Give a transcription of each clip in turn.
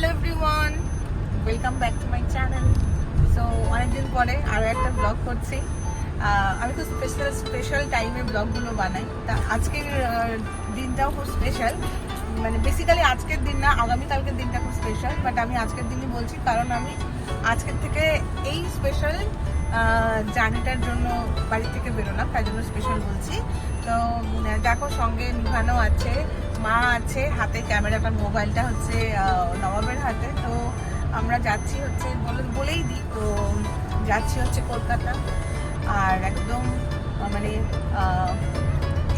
Hello everyone welcome back to my channel so অনেকদিন পরে আরও একটা ব্লগ করছি। আমি তো স্পেশাল স্পেশাল টাইমে ব্লগগুলো বানাই। তা আজকের দিনটাও খুব স্পেশাল মানে বেসিক্যালি আজকের দিন না, আগামীকালকের দিনটা খুব স্পেশাল বাট আমি আজকের দিনই বলছি কারণ আমি আজকের থেকে এই স্পেশাল জার্নিটার জন্য বাড়ি থেকে বেরোলাম, তাই জন্য স্পেশাল বলছি। তো দেখো সঙ্গে নিভানো আছে মা আছে হাতে ক্যামেরাটা মোবাইলটা হচ্ছে নবাবের হাতে। তো আমরা যাচ্ছি হচ্ছে বলে বলেই দিই তো যাচ্ছি হচ্ছে কলকাতা। আর একদম মানে আহ,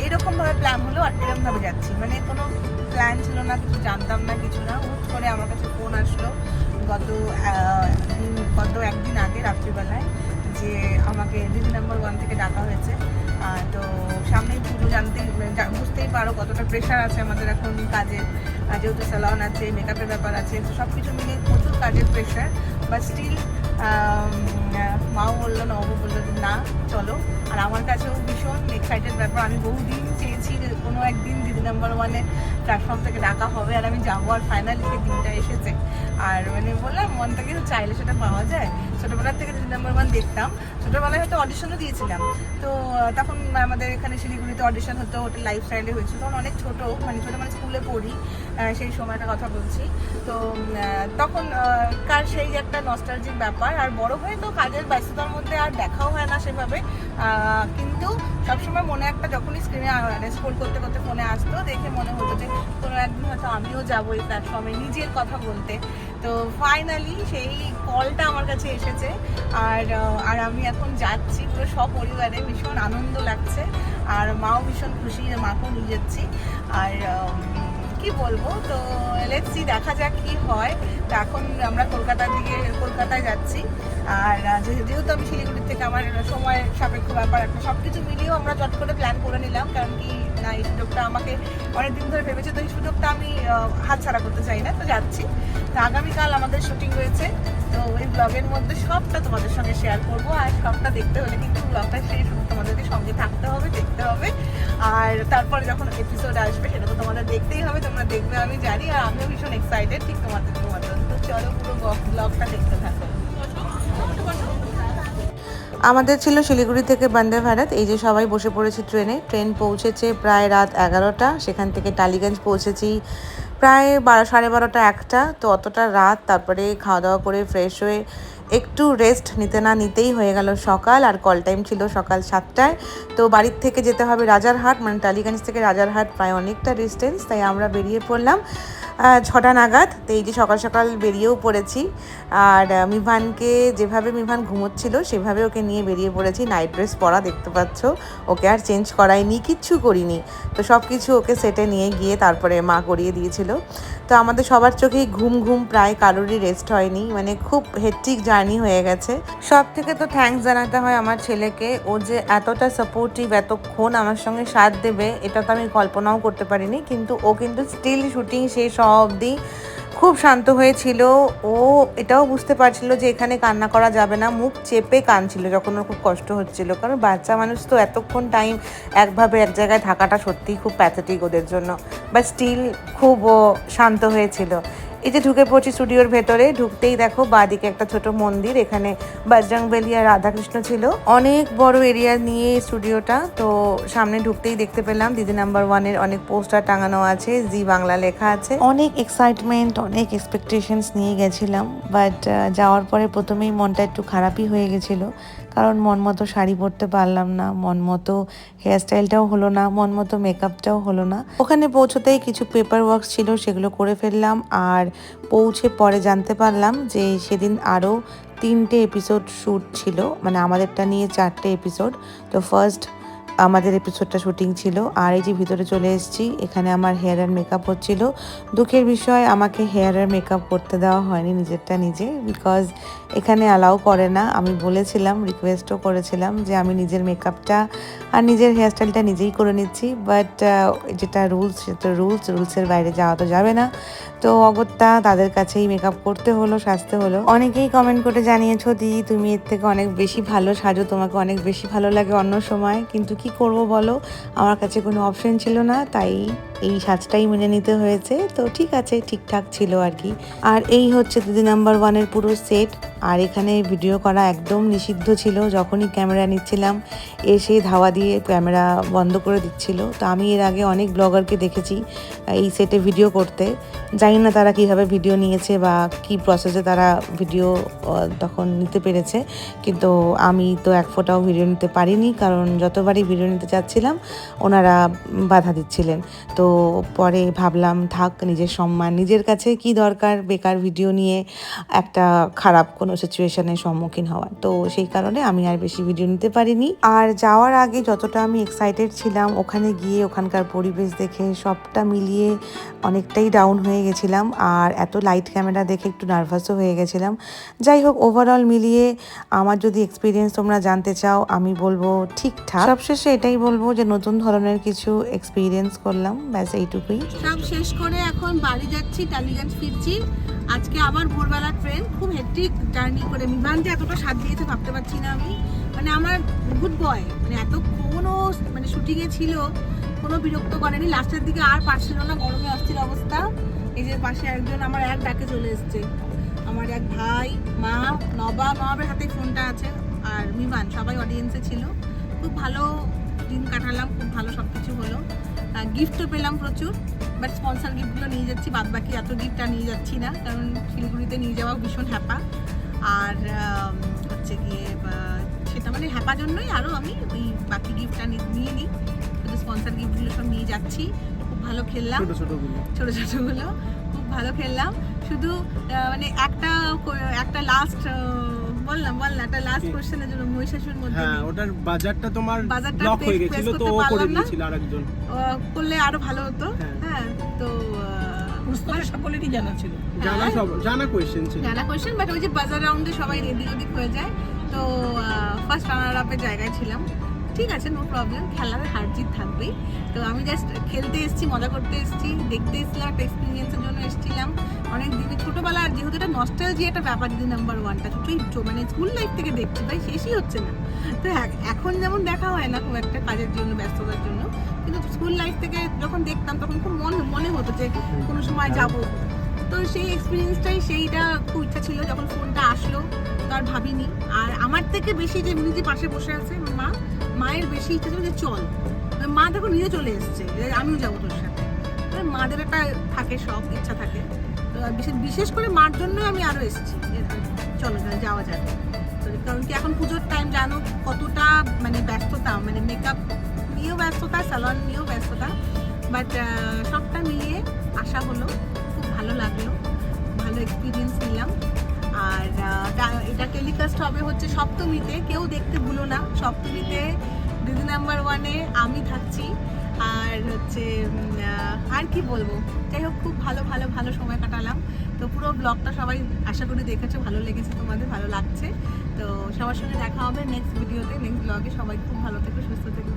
এরকমভাবে প্ল্যান হলো আর এরকমভাবে যাচ্ছি। মানে কোনো প্ল্যান ছিল না কিছু জানতাম না কিছু না। হুট করে আমার কাছে ফোন আসলো গত গত একদিন আগে রাত্রিবেলায়। যে আমাকে দিদি নাম্বার ওয়ান থেকে ডাকা হয়েছে। তো সামনেই পুজো জানতেই জা- বুঝতেই পারো কতটা প্রেশার আছে আমাদের এখন কাজের। যেহেতু স্যালন আছে মেকআপের ব্যাপার আছে, তো সব কিছু মিলিয়ে প্রচুর কাজের প্রেশার বাট স্টিল মাও বলল নবু বলল না, চলো। আর আমার কাছেও ভীষণ এক্সাইটেড ব্যাপার। আমি বহুদিন চেয়েছি যে কোনো একদিন দিদি নাম্বার ওয়ানে প্ল্যাটফর্ম থেকে ডাকা হবে, আর আমি যাব। আর ফাইনালি দিনটা এসেছে। আর মানে বললাম, মন থেকে চাইলে সেটা পাওয়া যায়। ছোটোবেলার থেকে নাম্বার ওয়ান দেখতাম। ছোটোবেলায় হয়তো অডিশনও দিয়েছিলাম। তো তখন আমাদের এখানে শিলিগুড়িতে অডিশন হতো হোটেল লাইফ স্টাইলে হয়েছিল। তখন অনেক ছোটো মানে ছোটো মানে স্কুলে পড়ি সেই সময়টা কথা বলছি। তো তখন কার সেই একটা নস্টালজিক ব্যাপার। আর বড় হয়ে তো কাজের ব্যস্ততার মধ্যে আর দেখাও হয় না সেভাবে। কিন্তু সবসময় মনে একটা যখনই স্ক্রিনে স্ক্রোল করতে করতে ফোনে আসতো, দেখে মনে হতো যে কোনো একদিন হয়তো আমিও যাব এই প্ল্যাটফর্মে নিজের কথা বলতে। তো ফাইনালি সেই কলটা আমার কাছে এসেছে। আর আর আমি এখন যাচ্ছি পুরো সপরিবারে, ভীষণ আনন্দ লাগছে। আর মাও ভীষণ খুশি মাকেও নিয়ে যাচ্ছি। আর কি বলব? তো লেটসি দেখা যাক কি হয়। তো এখন আমরা কলকাতার দিকে, কলকাতায় যাচ্ছি। আর যেহেতু আমি শিলিগুড়ির থেকে, আমার সময় সাপেক্ষ ব্যাপার একটা সব কিছু মিলিয়েও আমরা চট করে প্ল্যান করে নিলাম। কারণ কি, না, এই সুযোগটা আমাকে অনেক দিন ধরে ভেবেছে, তো এই সুযোগটা আমি হাতছাড়া করতে চাই না, তো যাচ্ছি। তো আগামীকাল আমাদের শুটিং রয়েছে। তো ওই ব্লগের মধ্যে সবটা তোমাদের সঙ্গে শেয়ার করব। আর সবটা দেখতে হলে কিন্তু ব্লগটা সেই তোমাদেরকে সঙ্গে থাকতে হবে, দেখতে হবে। আর তারপরে যখন এপিসোড আসবে, সেটা তো তোমাদের দেখতেই হবে, তোমরা দেখবে, আমি জানি, আর আমিও ভীষণ এক্সাইটেড ঠিক তোমাদের মতন তো চলো পুরো ব্লগটা দেখতে থাকো। আমাদের ছিল শিলিগুড়ি থেকে বন্দে ভারত, এই যে সবাই বসে পড়েছি ট্রেনে। ট্রেন পৌঁছেছে প্রায় রাত এগারোটা, সেখান থেকে টালিগঞ্জ পৌঁছেছি প্রায় বারো, সাড়ে বারোটা, একটা, তো অতটা রাত, তারপরে খাওয়া দাওয়া করে ফ্রেশ হয়ে একটু রেস্ট নিতে না নিতেই হয়ে গেল সকাল, আর কল টাইম ছিল সকাল সাতটায়। তো বাড়ির থেকে যেতে হবে রাজারহাট মানে টালিগঞ্জ থেকে রাজারহাট প্রায় অনেকটা ডিস্টেন্স তাই আমরা বেরিয়ে পড়লাম। ছটা নাগাদ। তো এই যে সকাল সকাল বেরিয়েও পড়েছি। আর মিভানকে যেভাবে মিভান ঘুমোচ্ছিল, সেভাবে ওকে নিয়ে বেরিয়ে পড়েছি। নাইট ড্রেস পরা দেখতে পাচ্ছ। ওকে আর চেঞ্জ করাইনি কিচ্ছু করিনি। তো সব কিছু ওকে সেটে নিয়ে গিয়ে তারপরে মা করিয়ে দিয়েছিল। তো আমাদের সবার চোখেই ঘুম ঘুম প্রায় কারোরই রেস্ট হয়নি। মানে খুব হেট্রিক জার্নি হয়ে গেছে। সব থেকে তো থ্যাঙ্কস জানাতে হয় আমার ছেলেকে। ও যে এতটা সাপোর্টিভ এতক্ষণ আমার সঙ্গে সাথ দেবে, এটা তো আমি কল্পনাও করতে পারিনি। কিন্তু ও কিন্তু স্টিল শুটিং শেষ হওয়া অবধি খুব শান্ত হয়েছিল। ও এটাও বুঝতে পারছিল যে এখানে কান্না করা যাবে না। মুখ চেপে কানছিল যখন ওর খুব কষ্ট হচ্ছিল। কারণ বাচ্চা মানুষ তো এতক্ষণ টাইম একভাবে এক জায়গায় থাকাটা সত্যিই খুব প্যাথেটিক ওদের জন্য। বা স্টিল খুব শান্ত হয়েছিল। এই যে ঢুকে পড়ছি স্টুডিওর ভেতরে। ঢুকতেই দেখো বাদিকে একটা ছোট মন্দির, এখানে বজরং বেলি আর রাধাকৃষ্ণ ছিল। অনেক বড় এরিয়া নিয়ে স্টুডিওটা, তো সামনে ঢুকতেই দেখতে পেলাম দিদি নাম্বার ওয়ানের অনেক পোস্টার টাঙানো আছে, জি বাংলা লেখা আছে। অনেক এক্সাইটমেন্ট অনেক এক্সপেকটেশনস নিয়ে গেছিলাম বাট যাওয়ার পরে প্রথমেই মনটা একটু খারাপই হয়ে গেছিল। কারণ মন মতো শাড়ি পরতে পারলাম না, মন মতো হেয়ারস্টাইলটাও হলো না, মন মতো মেকআপটাও হলো না। ওখানে পৌঁছতেই কিছু পেপার ওয়ার্কস ছিল, সেগুলো করে ফেললাম আর পৌঁছে পরে জানতে পারলাম যে সেদিন আরও তিনটে এপিসোড শ্যুট ছিল মানে আমাদেরটা নিয়ে চারটে এপিসোড তো ফার্স্ট আমাদের এপিসোডটা শুটিং ছিল। আর এই যে ভিতরে চলে এসেছি, এখানে আমার হেয়ার অ্যান্ড মেকআপ হচ্ছিল। দুঃখের বিষয়, আমাকে হেয়ার আর মেকআপ করতে দেওয়া হয়নি নিজেরটা নিজে বিকজ এখানে অ্যালাউ করে না। আমি বলেছিলাম রিকোয়েস্টও করেছিলাম যে আমি নিজের মেকআপটা আর নিজের হেয়ারস্টাইলটা নিজেই করে নিচ্ছি। বাট যেটা রুলস সেটা রুলস রুলসের বাইরে যাওয়া তো যাবে না। তো অগত্যা তাদের কাছেই মেকআপ করতে হলো, সাজতে হলো। অনেকেই কমেন্ট করে জানিয়েছো, দি, তুমি এর থেকে অনেক বেশি ভালো সাজো, তোমাকে অনেক বেশি ভালো লাগে অন্য সময়। কিন্তু কি করব বলো? আমার কাছে কোনো অপশন ছিল না, তাই এই সাজটাই মেনে নিতে হয়েছে। তো ঠিক আছে, ঠিকঠাক ছিল আর কি। আর এই হচ্ছে দিদি নাম্বার ওয়ানের পুরো সেট। আর এখানে ভিডিও করা একদম নিষিদ্ধ ছিল। যখনই ক্যামেরা নিচ্ছিলাম, এসে ধাওয়া দিয়ে ক্যামেরা বন্ধ করে দিচ্ছিল। তো আমি এর আগে অনেক ব্লগারকে দেখেছি এই সেটে ভিডিও করতে। জানি না তারা কীভাবে ভিডিও নিয়েছে বা কি প্রসেসে তারা ভিডিও তখন নিতে পেরেছে। কিন্তু আমি তো এক ফোটাও ভিডিও নিতে পারিনি। কারণ যতবারই ভিডিও নিতে চাচ্ছিলাম, ওনারা বাধা দিচ্ছিলেন। তো পরে ভাবলাম, থাক, নিজের সম্মান, নিজের কাছে কি দরকার বেকার ভিডিও নিয়ে একটা খারাপ কোনো সিচুয়েশনের সম্মুখীন হওয়া তো সেই কারণে আমি আর বেশি ভিডিও নিতে পারিনি। আর যাওয়ার আগে যতটা আমি এক্সাইটেড ছিলাম, ওখানে গিয়ে ওখানকার পরিবেশ দেখে সবটা মিলিয়ে অনেকটাই ডাউন হয়ে গেছিলাম। আর এত লাইট ক্যামেরা দেখে একটু নার্ভাসও হয়ে গেছিলাম। যাই হোক ওভারঅল মিলিয়ে আমার যদি এক্সপিরিয়েন্স তোমরা জানতে চাও, আমি বলব, ঠিকঠাক। সবশেষে এটাই বলব যে, নতুন ধরনের কিছু এক্সপিরিয়েন্স করলাম ব্যাস, এইটুকুই। সব শেষ করে এখন বাড়ি যাচ্ছি, টালিগঞ্জ ফিরছি। আজকে আবার ভোরবেলা ট্রেন, খুব হেক্টিক জার্নি করে। বিমান যে এতটা সাথ দিয়েছে ভাবতে পারছি না আমি। মানে আমার গুড বয় মানে এত কোনো মানে শুটিংয়ে ছিল, কোনো বিরক্ত করেনি। লাস্টের দিকে আর পারছিল না, গরমে অস্থির অবস্থা। এই যে পাশে একজন আমার এক ডাকে চলে এসছে। আমার এক ভাই, মা নবা নবাবের হাতে ফোনটা আছে। আর বিমান, সবাই অডিয়েন্সে ছিল। খুব ভালো দিন কাটালাম, খুব ভালো সব কিছু হলো। গিফটও পেলাম প্রচুর বাট স্পন্সার গিফটগুলো নিয়ে যাচ্ছি বাদ বাকি এত গিফট নিয়ে যাচ্ছি না কারণ শিলিগুড়িতে নিয়ে যাওয়া ভীষণ হ্যাপা। আর হচ্ছে গিয়ে সেটা মানে হ্যাপা জন্যই আরও আমি ওই বাকি গিফটটা নিয়ে নিই শুধু স্পন্সার গিফটগুলো সব নিয়ে যাচ্ছি খুব ভালো খেললাম। ছোট ছোটগুলো। খুব ভালো খেললাম। শুধু মানে একটা একটা লাস্ট বললাম বললাম একটা লাস্ট কোশ্চেনের জন্য মহিষাসুর মধ্যে হ্যাঁ ওটার বাজারটা তোমার ব্লক হয়ে গেছিল তো ও করে দিয়েছিল আরেকজন। করলে আরও ভালো হতো। হ্যাঁ। হ্যাঁ তো সকলেরই জানা ছিল। জানা হ্যাঁ। সব জানা কোয়েশ্চেন ছিল। জানা কোয়েশ্চেন বাট ওই যে বাজার রাউন্ডে সবাই এদিক ওদিক হয়ে যায় তো ফার্স্ট রানার আপের জায়গায় ছিলাম। ঠিক আছে নো প্রবলেম খেলার হার জিত থাকবেই। তো আমি জাস্ট খেলতে এসেছি মজা করতে এসেছি দেখতে এসেছিলাম একটা এক্সপিরিয়েন্সের জন্য এসেছিলাম। অনেক দিনে ছোটোবেলা আর যেহেতু এটা নস্টালজি একটা ব্যাপার দিদি নাম্বার ওয়ানটা ছোটোই মানে স্কুল লাইফ থেকে দেখছি ভাই শেষই হচ্ছে না। তো এখন যেমন দেখা হয় না খুব একটা কাজের জন্য ব্যস্ততার জন্য কিন্তু স্কুল লাইফ থেকে যখন দেখতাম তখন খুব মনে মনে হতো যে কোনো সময় যাব। তো সেই এক্সপিরিয়েন্সটাই সেইটা খুব ইচ্ছা ছিল যখন ফোনটা আসলো তো আর ভাবিনি। আর আমার থেকে বেশি যে যে পাশে বসে আছে মা মায়ের বেশি ইচ্ছা ছিল যে চল। মা দেখো নিজে চলে এসছে। আমিও যাব তোর সাথে। মাদের একটা থাকে, শখ, ইচ্ছা থাকে। বিশেষ করে মার জন্যই আমি আরও এসেছি। চলো যাওয়া যাবে কারণ কি এখন পুজোর টাইম জানো? কতটা মানে ব্যস্ততা মানে মেকআপ নিয়েও ব্যস্ততা স্যালন নিয়েও ব্যস্ততা। বাট সবটা মিলিয়ে আসা হলো, খুব ভালো লাগল। ভালো এক্সপিরিয়েন্স নিলাম। আর এটা টেলিকাস্ট হবে হচ্ছে সপ্তমীতে। কেউ দেখতে ভুলো না, সপ্তমীতে দিদি নাম্বার ওয়ানে আমি থাকছি। আর হচ্ছে আর কি বলব? যাই হোক, খুব ভালো ভালো ভালো সময় কাটালাম। তো পুরো ব্লগটা সবাই আশা করি দেখেছ, ভালো লেগেছে তোমাদের, ভালো লাগছে। তো সবার সঙ্গে দেখা হবে নেক্সট ভিডিওতে নেক্সট ব্লগে সবাই খুব ভালো থেকো, সুস্থ থেকো।